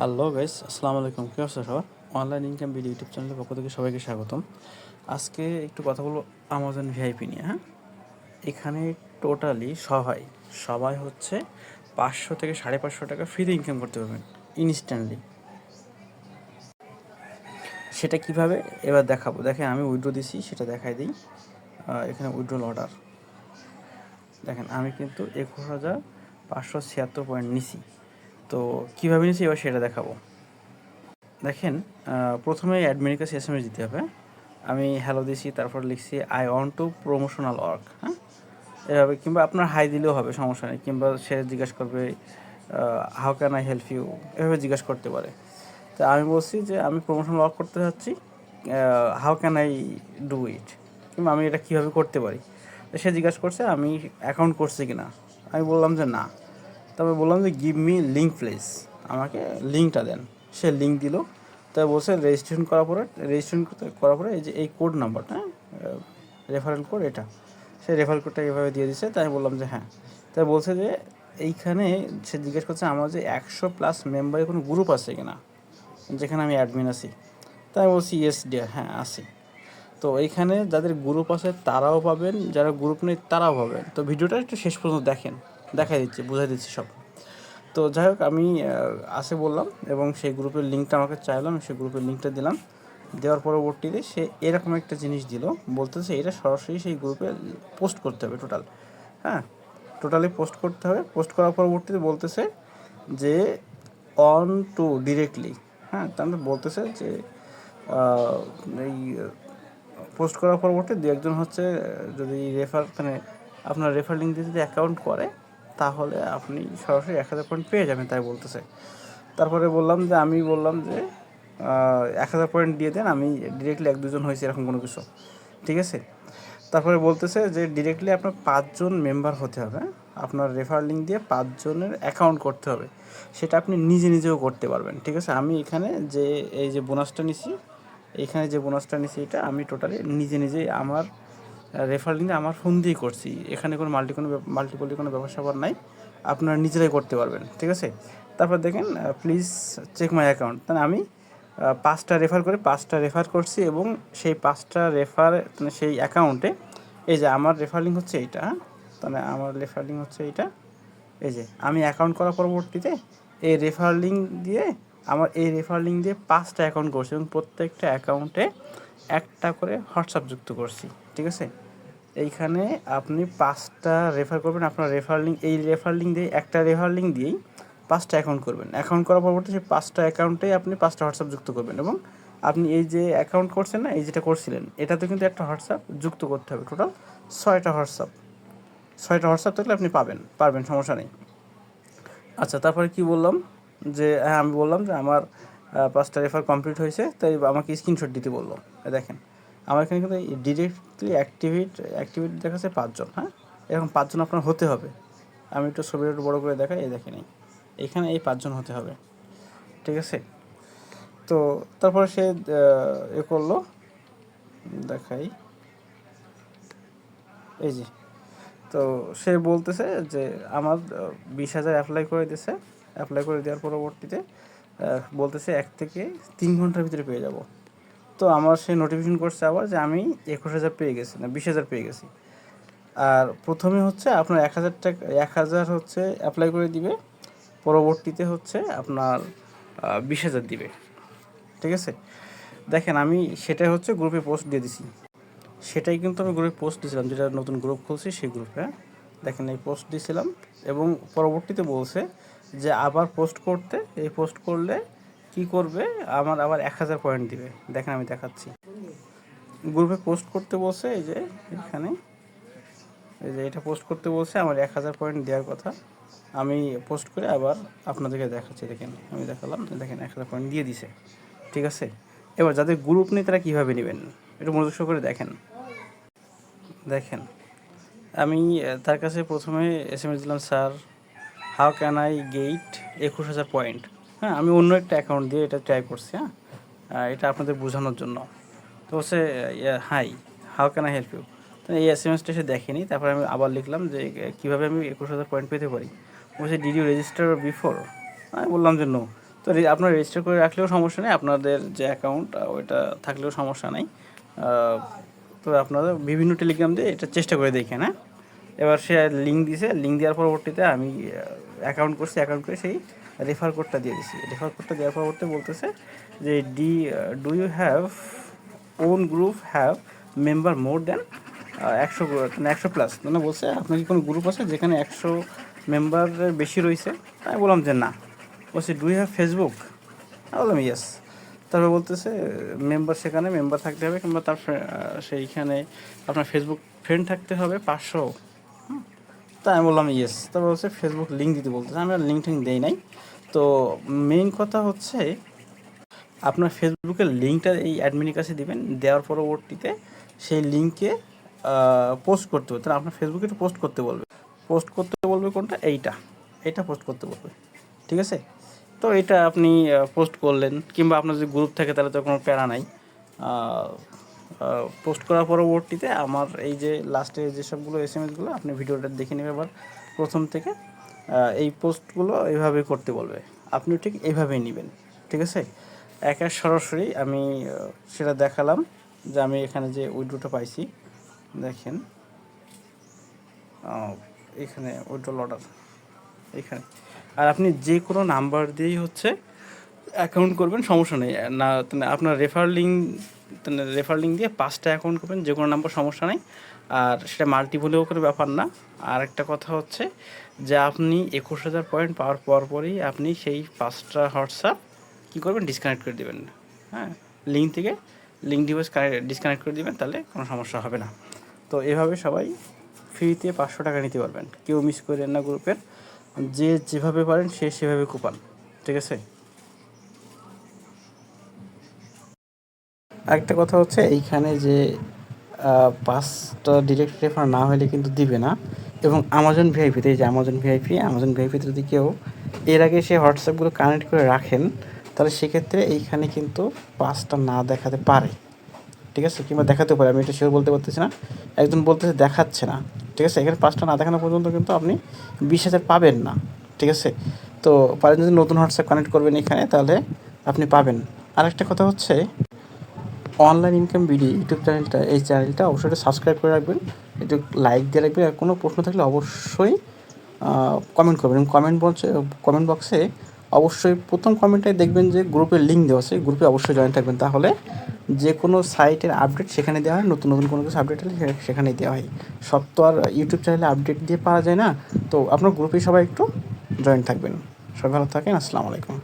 Hello guys আসসালামু আলাইকুম কী অবস্থা সবার? অনলাইন ইনকাম ভিডিও ইউটিউব চ্যানেলের পক্ষ থেকে সবাইকে স্বাগতম। আজকে একটু কথা বলব আমাজন ভিআইপি নিয়ে হ্যাঁ? এখানে টোটালি সবাই সবাই হচ্ছে পাঁচশো থেকে সাড়ে পাঁচশো টাকা ফ্রিতে ইনকাম করতে পারবেন ইনস্ট্যান্টলি সেটা কীভাবে? এবার দেখাবো। দেখেন, আমি উইড্রো দিছি, সেটা দেখাই দিই। এখানে উইড্রোল অর্ডার দেখেন, আমি কিন্তু একুশ হাজার পাঁচশো ছিয়াত্তর পয়েন্ট নিছি। তো কীভাবে নিয়েছি এবার সেটা দেখাবো। দেখেন প্রথমে অ্যাডমিনের কাছে এস এম এস দিতে হবে। আমি হ্যালো দিছি, তারপর লিখছি I want to promotional work হ্যাঁ? এভাবে, কিংবা আপনার হাই দিলেও হবে, সমস্যা নেই। কিংবা সে জিজ্ঞাসা করবে how can I help you এভাবে জিজ্ঞাসা করতে পারে। তো আমি বলছি যে, আমি প্রমোশনাল ওয়ার্ক করতে চাচ্ছি how can I do it কিংবা আমি এটা কীভাবে করতে পারি? সে জিজ্ঞাসা করছে, আমি অ্যাকাউন্ট করছি কি না আমি বললাম যে, না। তবে বললাম যে গিভ মি লিঙ্ক প্লিজ আমাকে লিঙ্কটা দেন। সে লিঙ্ক দিল। তাই বলছে রেজিস্ট্রেশন করার পরে রেজিস্ট্রেশন করার পরে এই যে, এই কোড নাম্বারটা রেফারেল কোড এটা, সে রেফারেল কোডটা এভাবে দিয়ে দিচ্ছে তাই বললাম যে হ্যাঁ। তাই বলছে যে, এইখানে সে জিজ্ঞেস করছে, আমার যে একশো প্লাস মেম্বারের কোনো গ্রুপ আছে কিনা? যেখানে আমি অ্যাডমিন আছি। তাই বলছি ইয়েস ডিয়ার হ্যাঁ আছি। তো এইখানে যাদের গ্রুপ আছে, তারাও পাবেন। যারা গ্রুপ নেই, তারাও পাবেন। তো ভিডিওটা একটু শেষ পর্যন্ত দেখেন। দেখাই দিচ্ছি, বুঝাই দিচ্ছি সব। তো যাই হোক, আমি আসে বললাম এবং সেই গ্রুপের লিঙ্কটা আমাকে চাইলাম সেই গ্রুপের লিঙ্কটা দিলাম। দেওয়ার পরবর্তীতে সে এরকম একটা জিনিস দিল, বলতেছে এটা সরাসরি সেই গ্রুপে পোস্ট করতে হবে টোটাল। হ্যাঁ টোটালি পোস্ট করতে হবে। পোস্ট করার পরবর্তীতে বলতেছে যে অন টু ডিরেক্টলি হ্যাঁ মানে বলতেছে যে এই, পোস্ট করার পরবর্তী দু একজন হচ্ছে যদি রেফার মানে আপনার রেফার লিঙ্ক দিয়ে যদি অ্যাকাউন্ট করে তাহলে আপনি সরাসরি এক হাজার পয়েন্ট পেয়ে যাবেন, তাই বলতেছে। তারপরে বললাম যে, আমি বললাম যে এক হাজার পয়েন্ট দিয়ে দেন, আমি ডিরেক্টলি এক দুজন হয়েছি, এরকম কোনো কিছু। ঠিক আছে? তারপরে বলতেছে যে ডিরেক্টলি আপনার পাঁচজন মেম্বার হতে হবে আপনার রেফার লিঙ্ক দিয়ে পাঁচজনের অ্যাকাউন্ট করতে হবে। সেটা আপনি নিজে নিজেও করতে পারবেন, ঠিক আছে? আমি এখানে যে, এই যে বোনাসটা নিছি, এখানে যে বোনাসটা নিছি এটা, আমি টোটালি নিজে নিজেই আমার রেফার লিঙ্কে আমার ফোন দিয়েই করছি। এখানে কোনো মাল্টি কোনো মাল্টিপলি কোনো ব্যবসা স্যাপার নাই। আপনারা নিজেরাই করতে পারবেন, ঠিক আছে? তারপর দেখেন প্লিজ চেক মাই অ্যাকাউন্ট তাহলে আমি পাঁচটা রেফার করে পাঁচটা রেফার করছি এবং সেই পাঁচটা রেফার মানে সেই অ্যাকাউন্টে এই যে আমার রেফার লিঙ্ক হচ্ছে এইটা হ্যাঁ? তাহলে আমার রেফার লিঙ্ক হচ্ছে এইটা। এই যে আমি অ্যাকাউন্ট করার পরবর্তীতে এই রেফার লিঙ্ক দিয়ে, আমার এই রেফার লিঙ্ক দিয়ে পাঁচটা অ্যাকাউন্ট করছি এবং প্রত্যেকটা অ্যাকাউন্টে একটা করে হোয়াটসঅ্যাপ যুক্ত করছি। ঠিক আছে? এইখানে আপনি পাঁচটা রেফার করবেন, আপনার রেফার লিঙ্ক এই রেফার লিঙ্ক দিয়ে একটা রেফার লিঙ্ক দিয়েই পাঁচটা অ্যাকাউন্ট করবেন। অ্যাকাউন্ট করার পরবর্তী সেই পাঁচটা অ্যাকাউন্টেই আপনি পাঁচটা হোয়াটসঅ্যাপ যুক্ত করবেন এবং আপনি এই যে অ্যাকাউন্ট করছেন না, এই যেটা করছিলেন এটাতে কিন্তু একটা হোয়াটসঅ্যাপ যুক্ত করতে হবে। টোটাল ছয়টা হোয়াটসঅ্যাপ ছয়টা হোয়াটসঅ্যাপ থাকলে আপনি পাবেন, পারবেন, সমস্যা নেই। আচ্ছা তারপরে কি বললাম? যে হ্যাঁ আমি বললাম যে আমার পাঁচটা রেফার কমপ্লিট হয়েছে, তাই আমাকে স্ক্রিনশট দিতে বলল। দেখেন আমার এখানে কিন্তু ডিরেক্টলি অ্যাক্টিভিট অ্যাক্টিভেট দেখাচ্ছে পাঁচজন হ্যাঁ? এরকম পাঁচজন আপনার হতে হবে। আমি একটু ছবিটা একটু বড়ো করে দেখাই, এই দেখেন এই। এখানে এই পাঁচজন হতে হবে, ঠিক আছে? তো তারপরে সে এ করল, দেখাই। এই যে, তো সে বলতেছে যে, আমার বিশ হাজার অ্যাপ্লাই করে দিয়েছে। অ্যাপ্লাই করে দেওয়ার পরবর্তীতে বলতেছে এক থেকে তিন ঘণ্টার ভিতরে পেয়ে যাব। তো আমার সে নোটিফিকেশন করছে আবার যে আমি একুশ হাজার পেয়ে গেছি, না বিশ হাজার পেয়ে গেছি। আর প্রথমে হচ্ছে আপনার এক হাজার টাকা, এক হাজার হচ্ছে অ্যাপ্লাই করে দিবে, পরবর্তীতে হচ্ছে আপনার বিশ হাজার দিবে। ঠিক আছে? দেখেন আমি সেটাই হচ্ছে গ্রুপে পোস্ট দিয়ে দিছি। সেটাই কিন্তু আমি গ্রুপে পোস্ট দিয়েছিলাম, যেটা নতুন গ্রুপ খুলছি সেই গ্রুপে দেখেন এই পোস্ট দিয়েছিলাম এবং পরবর্তীতে বলছে যে আবার পোস্ট করতে, এই পোস্ট করলে কি করবে? আমার আবার এক হাজার পয়েন্ট দিবে। দেখেন আমি দেখাচ্ছি। গ্রুপে পোস্ট করতে বলছে, এই যে এখানে। এই যে এটা পোস্ট করতে বলছে, আমার এক হাজার পয়েন্ট দেওয়ার কথা। আমি পোস্ট করে আবার আপনাদেরকে দেখাচ্ছি, দেখেন। আমি দেখালাম, দেখেন এক হাজার পয়েন্ট দিয়ে দিছে। ঠিক আছে? এবার যাদের গ্রুপ নেই, তারা কীভাবে নেবেন? একটু মনোযোগ করে দেখেন। দেখেন, আমি তার কাছে প্রথমে এস এম এস দিলাম, sir how can I get একুশ হাজার পয়েন্ট হ্যাঁ আমি অন্য একটা অ্যাকাউন্ট দিয়ে এটা ট্রাই করছি হ্যাঁ? এটা আপনাদের বোঝানোর জন্য। তো সে hi how can I help you তো এই এস এম এসটা সে দেখেনি, তারপরে আমি আবার লিখলাম যে কীভাবে আমি একুশ হাজার পয়েন্ট পেতে পারি? বলছে ডিড ইউ রেজিস্টার বিফোর আমি বললাম যে নো তো আপনারা রেজিস্টার করে রাখলেও সমস্যা নেই, আপনাদের যে অ্যাকাউন্ট ওইটা থাকলেও সমস্যা নেই। তো আপনারা বিভিন্ন টেলিগ্রাম দিয়ে এটা চেষ্টা করে দেখেন হ্যাঁ? এবার সে লিঙ্ক দিয়েছে লিঙ্ক দেওয়ার পরবর্তীতে আমি অ্যাকাউন্ট করছি অ্যাকাউন্ট করে সেই রেফার কোডটা দিয়ে দিছি। রেফার কোডটা দেওয়ার পরবর্তী বলতেছে যে D do you have own group have member more than একশো মানে একশো প্লাস মানে বলছে, আপনার কি কোনো গ্রুপ আছে যেখানে একশো মেম্বারের বেশি রয়েছে? আমি বললাম যে না। বলছে ডু হ্যাভ ফেসবুক বললাম ইয়েস তারপর বলতেছে মেম্বার সেখানে মেম্বার থাকতে হবে কিংবা তার সেইখানে আপনার ফেসবুক ফ্রেন্ড থাকতে হবে পাঁচশো। তা আমি বললাম ইয়েস তারপর হচ্ছে ফেসবুক লিঙ্ক দিতে বলতেছে। আমি আর লিঙ্ক টিঙ্ক দেই নাই। তো মেইন কথা হচ্ছে, আপনার ফেসবুকের লিঙ্কটা এই অ্যাডমিনের কাছে দিবেন। দেওয়ার পরবর্তীতে সেই লিঙ্কে পোস্ট করতে হবে। তাহলে আপনার ফেসবুকে একটু পোস্ট করতে বলবে। পোস্ট করতে বলবে কোনটা? এইটা। এইটা পোস্ট করতে বলবে। ঠিক আছে? তো এটা আপনি পোস্ট করলেন। কিংবা আপনার যদি গ্রুপ থাকে, তাহলে তো কোনো প্যারা নাই। পোস্ট করার পরবর্তীতে আমার এই যে লাস্টে যে সবগুলো এস এম এসগুলো আপনি ভিডিওটা দেখে নেবে আবার প্রথম থেকে এই পোস্টগুলো এইভাবে করতে বলবে। আপনি ঠিক এইভাবেই নেবেন, ঠিক আছে? একা সরাসরি আমি সেটা দেখালাম যে আমি এখানে যে উইড্রোটা পাইছি, দেখেন। এখানে উইড্রোল অর্ডার এখানে। আর আপনি যে কোনো নাম্বার দিয়েই হচ্ছে অ্যাকাউন্ট করবেন, সমস্যা নেই। না আপনার রেফার লিঙ্ক রেফার লিঙ্ক দিয়ে পাঁচটা অ্যাকাউন্ট করবেন, যে কোনো নাম্বার সমস্যা নেই। আর সেটা মাল্টিপলেও করে ব্যাপার না। আর একটা কথা হচ্ছে যে আপনি একুশ হাজার পয়েন্ট পাওয়ার পর পরই আপনি সেই পাঁচটা হোয়াটসঅ্যাপ কী করবেন? ডিসকানেক্ট করে দেবেন। হ্যাঁ লিঙ্ক থেকে লিঙ্ক ডিভাইস ডিসকানেক্ট করে দেবেন, তাহলে কোনো সমস্যা হবে না। তো এভাবে সবাই ফ্রিতে পাঁচশো টাকা নিতে পারবেন। কেউ মিস করেন না গ্রুপের যে যেভাবে পারেন, সে সেভাবে কুপান ঠিক আছে? আরেকটা কথা হচ্ছে, এইখানে যে পাঁচটা ডিরেক্ট রেফার না হলে কিন্তু দিবে না। এবং আমাজন ভিআইপিতে এই যে আমাজন ভিআইপি আমাজন ভিআইপিতে যদি কেউ এর আগে সে হোয়াটসঅ্যাপগুলো কানেক্ট করে রাখেন, তাহলে সেক্ষেত্রে এইখানে কিন্তু পাঁচটা না দেখাতে পারে। ঠিক আছে? কিংবা দেখাতে পারে, আমি এটা শিওর বলতে পারতেছি না। একজন বলতেছে দেখাচ্ছে না। ঠিক আছে? এখানে পাঁচটা না দেখানো পর্যন্ত কিন্তু আপনি বিশ হাজার পাবেন না। ঠিক আছে? তো পারেন যদি নতুন হোয়াটসঅ্যাপ কানেক্ট করবেন এখানে, তাহলে আপনি পাবেন। আরেকটা কথা হচ্ছে অনলাইন ইনকাম বিডি ইউটিউব চ্যানেলটা এই চ্যানেলটা অবশ্যই সাবস্ক্রাইব করে রাখবেন। একটু লাইক দিয়ে রাখবেন আর কোনো প্রশ্ন থাকলে অবশ্যই কমেন্ট করবেন। কমেন্ট বক্সে কমেন্ট বক্সে অবশ্যই প্রথম কমেন্টে দেখবেন যে গ্রুপের লিঙ্ক দেওয়া আছে। গ্রুপে অবশ্যই জয়েন থাকবেন। তাহলে যে কোনো সাইটের আপডেট সেখানে দেওয়া হয়। নতুন নতুন কোনো কিছু আপডেট হলে সে- সেখানেই দেওয়া হয়। সব তো আর ইউটিউব চ্যানেলে আপডেট দিয়ে পাওয়া যায় না। তো আপনার গ্রুপে সবাই একটু জয়েন থাকবেন। সবাই ভালো থাকেন। আসসালামু আলাইকুম।